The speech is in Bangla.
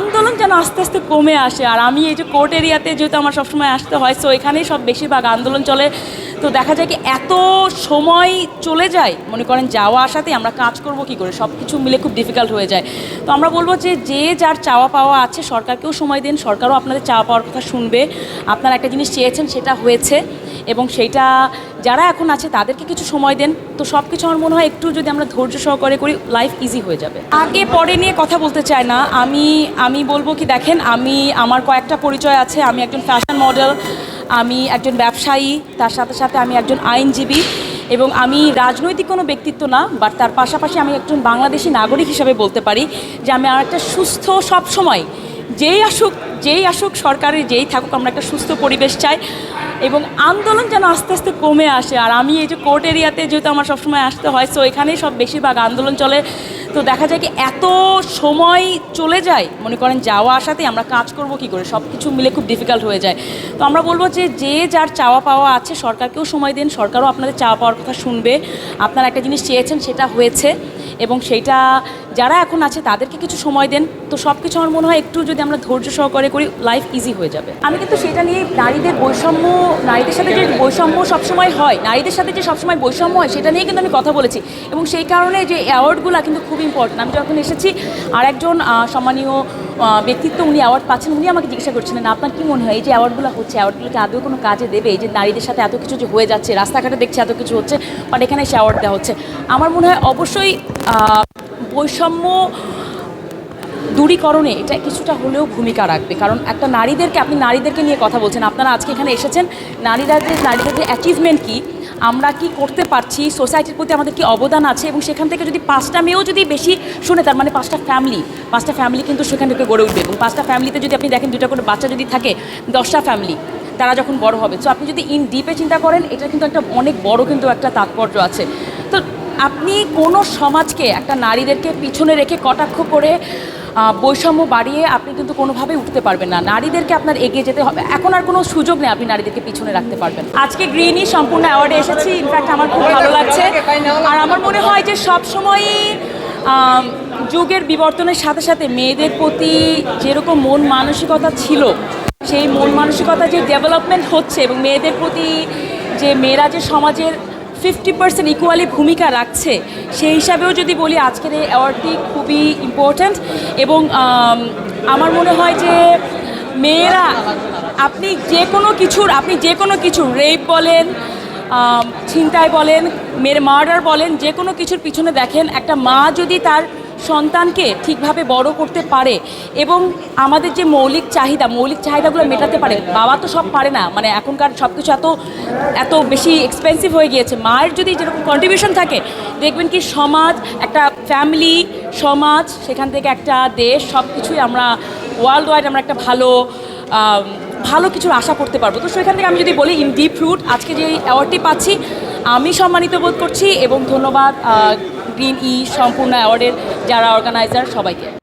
আন্দোলন যেন আস্তে আস্তে কমে আসে। আর আমি এই যে কোর্ট এরিয়াতে যেহেতু আমার সবসময় আসতে হয় সো এখানেই সব বেশিরভাগ আন্দোলন চলে। তো দেখা যায় কি এত সময় চলে যায়, মনে করেন যাওয়া আসাতে আমরা কাজ করব কি করে? সব কিছু মিলে খুব ডিফিকাল্ট হয়ে যায়। তো আমরা বলব যে যে যার চাওয়া পাওয়া আছে, সরকারকেও সময় দিন। সরকারও আপনাদের চাওয়া পাওয়ার কথা শুনবে। আপনারা একটা জিনিস চেয়েছেন, সেটা হয়েছে। এবং সেইটা যারা এখন আছে, তাদেরকে কিছু সময় দেন। তো সব কিছু আমার মনে হয় একটু যদি আমরা ধৈর্য সহকারে করি লাইফ ইজি হয়ে যাবে। আগে পরে নিয়ে কথা বলতে চাই না। আমি আমি বলব কি, দেখেন, আমি, আমার কয়েকটা পরিচয় আছে। আমি একজন ফ্যাশন মডেল আমি একজন ব্যবসায়ী, তার সাথে সাথে আমি একজন আইনজীবী এবং আমি রাজনৈতিক কোনো ব্যক্তিত্ব না বাট তার পাশাপাশি আমি একজন বাংলাদেশি নাগরিক হিসাবে বলতে পারি যে আমি আর একটা সুস্থ সবসময় যেই আসুক যেই আসুক সরকারের যেই থাকুক, আমরা একটা সুস্থ পরিবেশ চাই এবং আন্দোলন যেন আস্তে আস্তে কমে আসে। আর আমি এই যে কোর্ট এরিয়াতে যেহেতু আমার সবসময় আসতে হয় সো এখানেই সব বেশিরভাগ আন্দোলন চলে। তো দেখা যায় কি এত সময় চলে যায়, মনে করেন যাওয়া আসাতে আমরা কাজ করব কি করে সব কিছু মিলে খুব ডিফিকাল্ট হয়ে যায়। তো আমরা বলব যে যে যার চাওয়া পাওয়া আছে, সরকারকেও সময় দিন, সরকারও আপনাদের চাওয়া পাওয়ার কথা শুনবে। আপনারা একটা জিনিস চেয়েছেন, সেটা হয়েছে। এবং সেইটা যারা এখন আছে, তাদেরকে কিছু সময় দেন। তো সব কিছু আমার মনে হয় একটু যদি আমরা ধৈর্য সহকারে করি লাইফ ইজি হয়ে যাবে। আমি কিন্তু সেটা নিয়ে নারীদের বৈষম্য, নারীদের সাথে যে বৈষম্য সবসময় হয়, নারীদের সাথে যে সবসময় বৈষম্য হয়, সেটা নিয়ে কিন্তু আমি কথা বলেছি। এবং সেই কারণে যে অ্যাওয়ার্ডগুলো কিন্তু খুব ইম্পর্টেন্ট আমি যখন এসেছি আর একজন সম্মানীয় ব্যক্তিত্ব উনি অ্যাওয়ার্ড পাচ্ছেন, উনি আমাকে জিজ্ঞাসা করছিলেন, আপনার কি মনে হয় এই যে অ্যাওয়ার্ডগুলো হচ্ছে অ্যাওয়ার্ডগুলোকে আদৌ কোনো কাজে দেবে? এই যে নারীদের সাথে এত কিছু যে হয়ে যাচ্ছে, রাস্তাঘাটে দেখছে এত কিছু হচ্ছে বাট এখানে সে অ্যাওয়ার্ড দেওয়া হচ্ছে। আমার মনে হয় অবশ্যই বৈষম্য দূরীকরণে এটা কিছুটা হলেও ভূমিকা রাখবে। কারণ একটা নারীদেরকে, আপনি নারীদেরকে নিয়ে কথা বলছেন, আপনারা আজকে এখানে এসেছেন। নারীরা যে, নারীদের যে অ্যাচিভমেন্ট কী, আমরা কি করতে পারছি সোসাইটির প্রতি আমাদের কি অবদান আছে এবং সেখান থেকে যদি পাঁচটা মেয়েও যদি বেশি শুনে, তার মানে পাঁচটা ফ্যামিলি পাঁচটা ফ্যামিলি কিন্তু সেখান থেকে গড়ে উঠবে এবং পাঁচটা ফ্যামিলিতে যদি আপনি দেখেন দুটা করে বাচ্চা যদি থাকে, দশটা ফ্যামিলি তারা যখন বড় হবে। তো আপনি যদি ইন ডিপে চিন্তা করেন, এটা কিন্তু একটা অনেক বড় কিন্তু একটা তাৎপর্য আছে। আপনি কোনো সমাজকে, একটা নারীদেরকে পিছনে রেখে কটাক্ষ করে বৈষম্য বাড়িয়ে আপনি কিন্তু কোনোভাবেই উঠতে পারবেন না। নারীদেরকে আপনার এগিয়ে যেতে হবে। এখন আর কোনো সুযোগ নেই আপনি নারীদেরকে পিছনে রাখতে পারবেন। আজকে গ্রিনই সম্পূর্ণ অ্যাওয়ার্ডে এসেছি। ইনফ্যাক্ট আমার খুব ভালো লাগছে। আর আমার মনে হয় যে সবসময়ই যুগের বিবর্তনের সাথে সাথে মেয়েদের প্রতি যেরকম মন মানসিকতা ছিল, সেই মন মানসিকতা যে ডেভেলপমেন্ট হচ্ছে এবং মেয়েদের প্রতি যে, মেয়েরা যে সমাজের ফিফটি পার্সেন্ট ইকুয়ালি ভূমিকা রাখছে, সেই হিসাবেও যদি বলি আজকের এই অ্যাওয়ার্ডটি খুবই ইম্পর্ট্যান্ট এবং আমার মনে হয় যে মেয়েরা, আপনি যে কোনো কিছুর, আপনি যে কোনো কিছু রেপ বলেন ছিনতাই বলেন, মেয়ের মার্ডার বলেন যে কোনো কিছুর পিছনে দেখেন, একটা মা যদি তার সন্তানকে ঠিকভাবে বড় করতে পারে এবং আমাদের যে মৌলিক চাহিদা, মৌলিক চাহিদাগুলো মেটাতে পারে, বাবা তো সব পারে না। মানে এখনকার সব কিছু এত এত বেশি এক্সপেন্সিভ হয়ে গিয়েছে। মায়ের যদি যেরকম কন্ট্রিবিউশন থাকে, দেখবেন কি সমাজ, একটা ফ্যামিলি সমাজ, সেখান থেকে একটা দেশ সব কিছুই আমরা ওয়ার্ল্ড ওয়াইড আমরা একটা ভালো ভালো কিছুর আশা করতে পারব। তো সেখান থেকে আমি যদি বলি ইন ডিপ রুট আজকে যে অ্যাওয়ার্ডটি পাচ্ছি, আমি সম্মানিত বোধ করছি এবং ধন্যবাদ গ্রিন ই সম্পূর্ণ অ্যাওয়ার্ডের যারা অর্গানাইজার সবাইকে।